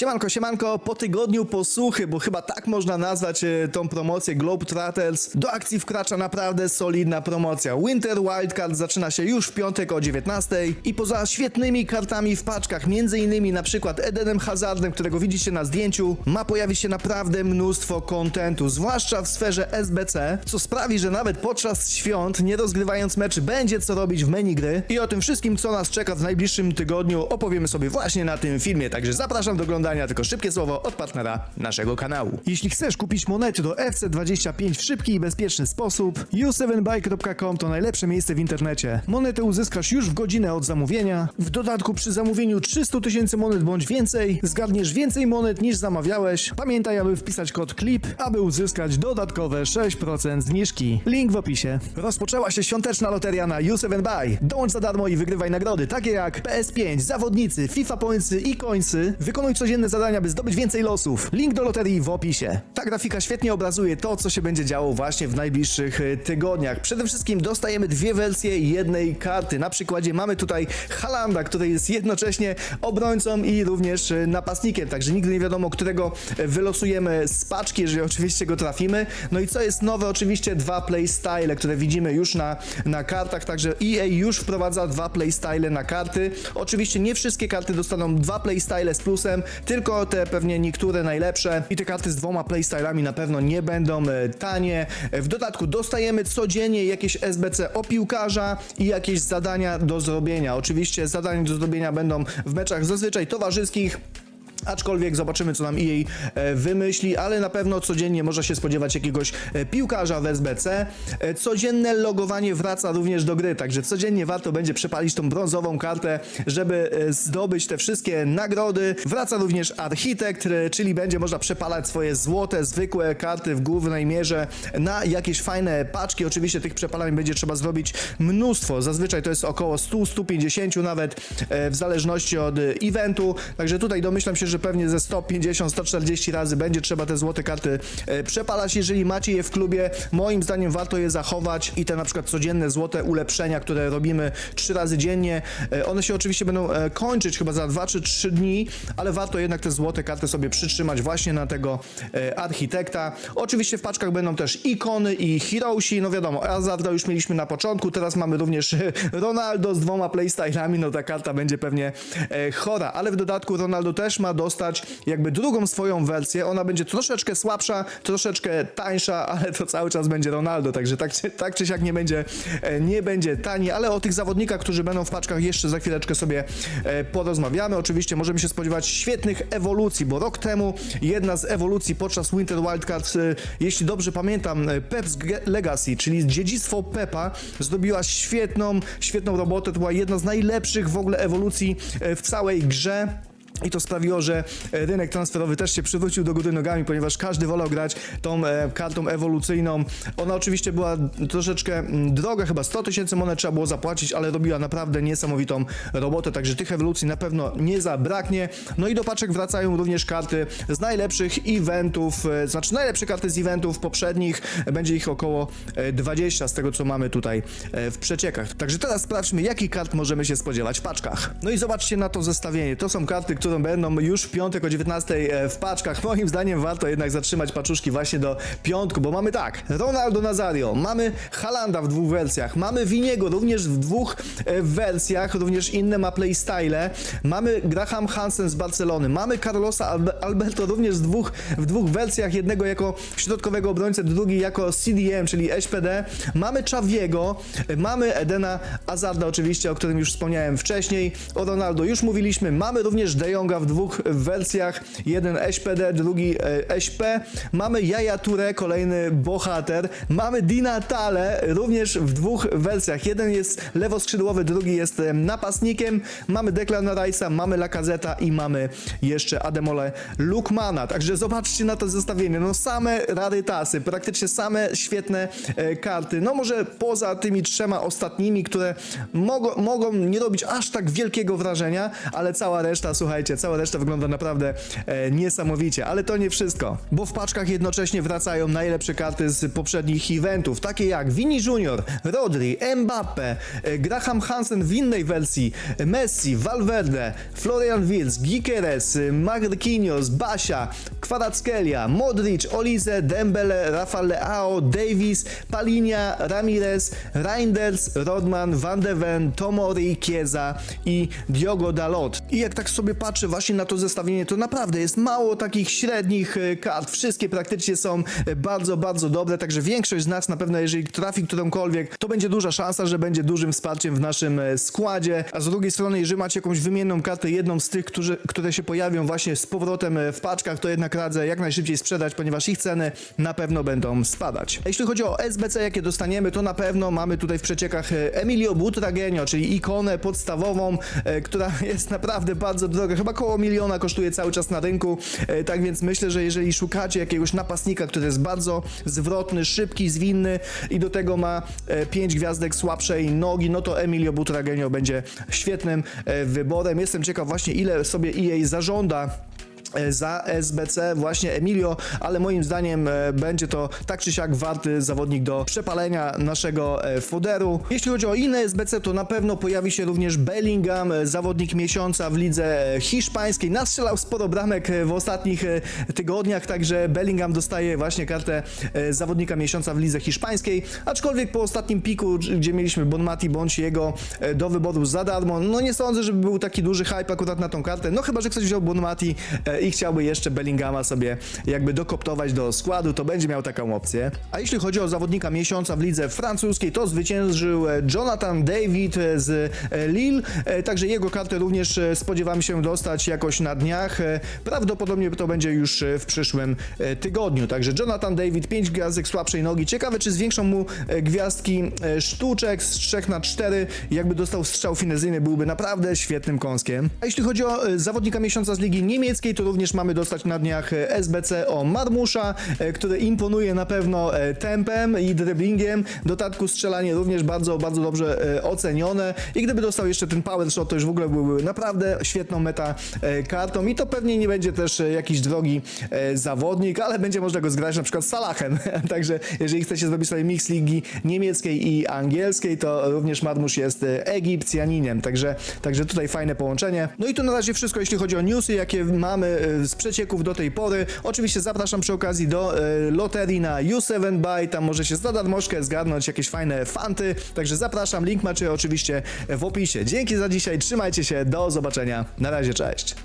Siemanko, siemanko, po tygodniu posłuchy, bo chyba tak można nazwać e, tą promocję Globe Trotters, do akcji wkracza naprawdę solidna promocja. Winter Wildcard zaczyna się już w piątek o 19 i poza świetnymi kartami w paczkach, między innymi na przykład Edenem Hazardem, którego widzicie na zdjęciu, ma pojawić się naprawdę mnóstwo kontentu, zwłaszcza w sferze SBC, co sprawi, że nawet podczas świąt, nie rozgrywając meczy, będzie co robić w menu gry. I o tym wszystkim, co nas czeka w najbliższym tygodniu, opowiemy sobie właśnie na tym filmie, także zapraszam do oglądania, tylko szybkie słowo od partnera naszego kanału. Jeśli chcesz kupić monety do FC25 w szybki i bezpieczny sposób, u7buy.com to najlepsze miejsce w internecie. Monety uzyskasz już w godzinę od zamówienia. W dodatku przy zamówieniu 300 tysięcy monet bądź więcej, zgarniesz więcej monet niż zamawiałeś. Pamiętaj, aby wpisać kod CLIP, aby uzyskać dodatkowe 6% zniżki. Link w opisie. Rozpoczęła się świąteczna loteria na U7Buy. Dołącz za darmo i wygrywaj nagrody, takie jak PS5, zawodnicy, FIFA Pointsy i Coinsy. Wykonuj codzienne zadania, by zdobyć więcej losów. Link do loterii w opisie. Ta grafika świetnie obrazuje to, co się będzie działo właśnie w najbliższych e, tygodniach. Przede wszystkim dostajemy dwie wersje jednej karty. Na przykładzie mamy tutaj Halanda, który jest jednocześnie obrońcą i również e, napastnikiem, także nigdy nie wiadomo, którego e, wylosujemy z paczki, jeżeli oczywiście go trafimy. No i co jest nowe, oczywiście dwa playstyle, które widzimy już na, na kartach, także EA już wprowadza dwa playstyle na karty. Oczywiście nie wszystkie karty dostaną dwa playstyle z plusem, tylko te pewnie niektóre najlepsze i te karty z dwoma playstylami na pewno nie będą e, tanie. W dodatku dostajemy codziennie jakieś SBC o piłkarza i jakieś zadania do zrobienia. Oczywiście zadania do zrobienia będą w meczach zazwyczaj towarzyskich. Aczkolwiek zobaczymy, co nam EA e, wymyśli, ale na pewno codziennie można się spodziewać jakiegoś e, piłkarza w SBC. E, Codzienne logowanie wraca również do gry, także codziennie warto będzie przepalić tą brązową kartę, żeby zdobyć te wszystkie nagrody. Wraca również architekt, czyli będzie można przepalać swoje złote, zwykłe karty w głównej mierze na jakieś fajne paczki. Oczywiście tych przepalań będzie trzeba zrobić mnóstwo. Zazwyczaj to jest około 100-150 nawet, w zależności od eventu. Także tutaj domyślam się, że pewnie ze 150-140 razy będzie trzeba te złote karty e, przepalać. Jeżeli macie je w klubie, moim zdaniem warto je zachować i te na przykład codzienne złote ulepszenia, które robimy 3 razy dziennie, e, one się oczywiście będą e, kończyć chyba za 2 czy 3 dni, ale warto jednak te złote karty sobie przytrzymać właśnie na tego architekta. Oczywiście w paczkach będą też ikony i heroesi, no wiadomo, Azarda już mieliśmy na początku, teraz mamy również Ronaldo z dwoma playstylami, no ta karta będzie pewnie chora, ale w dodatku Ronaldo też ma dostać jakby drugą swoją wersję, ona będzie troszeczkę słabsza, troszeczkę tańsza, ale to cały czas będzie Ronaldo, także tak, czy- tak czy siak nie będzie, e, nie będzie tani, ale o tych zawodnikach, którzy będą w paczkach jeszcze za chwileczkę sobie e, porozmawiamy. Oczywiście możemy się spodziewać świetnych ewolucji, bo rok temu jedna z ewolucji podczas Winter Wildcard, e, jeśli dobrze pamiętam, Pep's Legacy, czyli dziedzictwo Pepa, zrobiła świetną, świetną robotę. To była jedna z najlepszych w ogóle ewolucji w całej grze. I to sprawiło, że e, rynek transferowy też się przywrócił do góry nogami, ponieważ każdy wolał grać tą e, kartą ewolucyjną. Ona oczywiście była troszeczkę mm, droga, chyba 100 tysięcy monet trzeba było zapłacić, ale robiła naprawdę niesamowitą robotę, także tych ewolucji na pewno nie zabraknie. No i do paczek wracają również karty z najlepszych eventów, e, znaczy najlepsze karty z eventów poprzednich, będzie ich około e, 20 z tego, co mamy tutaj w przeciekach. Także teraz sprawdźmy, jakich kart możemy się spodziewać w paczkach. No i zobaczcie na to zestawienie. To są karty, które będą już w piątek o 19 w paczkach. Moim zdaniem warto jednak zatrzymać paczuszki właśnie do piątku, bo mamy tak, Ronaldo Nazario, mamy Halanda w dwóch wersjach, mamy Winiego również w dwóch e, wersjach, również inne ma playstyle, mamy Graham Hansen z Barcelony, mamy Carlosa Albe Alberto również w dwóch, w dwóch wersjach, jednego jako środkowego obrońcę, drugi jako CDM, czyli SPD, mamy Czawiego, e, mamy Edena Azarda oczywiście, o którym już wspomniałem wcześniej, o Ronaldo już mówiliśmy, mamy również De W dwóch wersjach, jeden SPD, drugi e, SP, mamy Jaja Touré, kolejny bohater, mamy Dina Tale, również w dwóch wersjach, jeden jest lewoskrzydłowy, drugi jest napastnikiem, mamy Declana Rice'a, mamy Lacazeta i mamy jeszcze Ademole Lukmana, także zobaczcie na to zestawienie, no same rarytasy, praktycznie same świetne e, karty, no może poza tymi trzema ostatnimi, które mogą, mogą nie robić aż tak wielkiego wrażenia, ale cała reszta, słuchajcie, cała reszta wygląda naprawdę e, niesamowicie, ale to nie wszystko, bo w paczkach jednocześnie wracają najlepsze karty z poprzednich eventów, takie jak Vini Junior, Rodri, Mbappe, e, Graham Hansen w innej wersji, Messi, Valverde, Florian Wirtz, Gikeres, e, Marquinhos, Basia, Kvaratskhelia, Modric, Olize, Dembele, Rafael Leao, Davis, Palinia, Ramirez, Reinders, Rodman, Van de Ven, Tomori, Chiesa i Diogo Dalot. I jak tak sobie patrzę właśnie na to zestawienie, to naprawdę jest mało takich średnich e, kart. Wszystkie praktycznie są e, bardzo, bardzo dobre, także większość z nas na pewno, jeżeli trafi którąkolwiek, to będzie duża szansa, że będzie dużym wsparciem w naszym e, składzie. A z drugiej strony, jeżeli macie jakąś wymienną kartę, jedną z tych, którzy, które się pojawią właśnie z powrotem w paczkach, to jednak radzę jak najszybciej sprzedać, ponieważ ich ceny na pewno będą spadać. A jeśli chodzi o SBC, jakie dostaniemy, to na pewno mamy tutaj w przeciekach Emilio Butragenio, czyli ikonę podstawową, która jest naprawdę bardzo droga, chyba koło miliona kosztuje cały czas na rynku, e, tak więc myślę, że jeżeli szukacie jakiegoś napastnika, który jest bardzo zwrotny, szybki, zwinny i do tego ma 5 gwiazdek słabszej nogi, no to Emilio Butragenio będzie świetnym e, wyborem. Jestem ciekaw właśnie ile sobie EA zażąda e, za SBC właśnie Emilio, ale moim zdaniem e, będzie to tak czy siak warty zawodnik do przepalenia naszego e, foderu. Jeśli chodzi o inne SBC, to na pewno pojawi się również Bellingham, e, zawodnik miesiąca w lidze e, hiszpańskiej. Nastrzelał sporo bramek e, w ostatnich e, tygodniach, także Bellingham dostaje właśnie kartę e, zawodnika miesiąca w lidze hiszpańskiej, aczkolwiek po ostatnim piku, gdzie mieliśmy Bonmati bądź jego e, do wyboru za darmo, no nie sądzę, żeby był taki duży hype akurat na tą kartę, no chyba, że ktoś wziął Bonmati e, i chciałby jeszcze Bellingama sobie jakby dokoptować do składu, to będzie miał taką opcję. A jeśli chodzi o zawodnika miesiąca w lidze francuskiej, to zwyciężył Jonathan David z e, Lille, e, także jego kartę również e, spodziewamy się dostać jakoś na dniach. Prawdopodobnie to będzie już w przyszłym tygodniu. Także Jonathan David, 5 gwiazdek słabszej nogi. Ciekawe, czy zwiększą mu gwiazdki sztuczek z 3 na 4. Jakby dostał strzał finezyjny, byłby naprawdę świetnym kąskiem. A jeśli chodzi o zawodnika miesiąca z ligi niemieckiej, to również mamy dostać na dniach e, SBC o Marmusza, e, który imponuje na pewno e, tempem i dribblingiem. W dodatku strzelanie również bardzo, bardzo dobrze ocenione. I gdyby dostał jeszcze ten power shot, to już w ogóle byłby naprawdę świetną meta kartą. I to pewnie nie będzie też jakiś drogi zawodnik, ale będzie można go zgrać na przykład z Salahem. Także jeżeli chcecie zrobić sobie mix ligi niemieckiej i angielskiej, to również Marmusz jest Egipcjaninem. Także, także tutaj fajne połączenie. No i to na razie wszystko, jeśli chodzi o newsy, jakie mamy z przecieków do tej pory. Oczywiście zapraszam przy okazji do e, loterii na U7 Buy. Tam możecie za darmożkę zgarnąć jakieś fajne fanty. Także zapraszam. Link macie oczywiście w opisie. Dzięki za dzisiaj. Trzymajcie się. Do zobaczenia. Na razie. Cześć.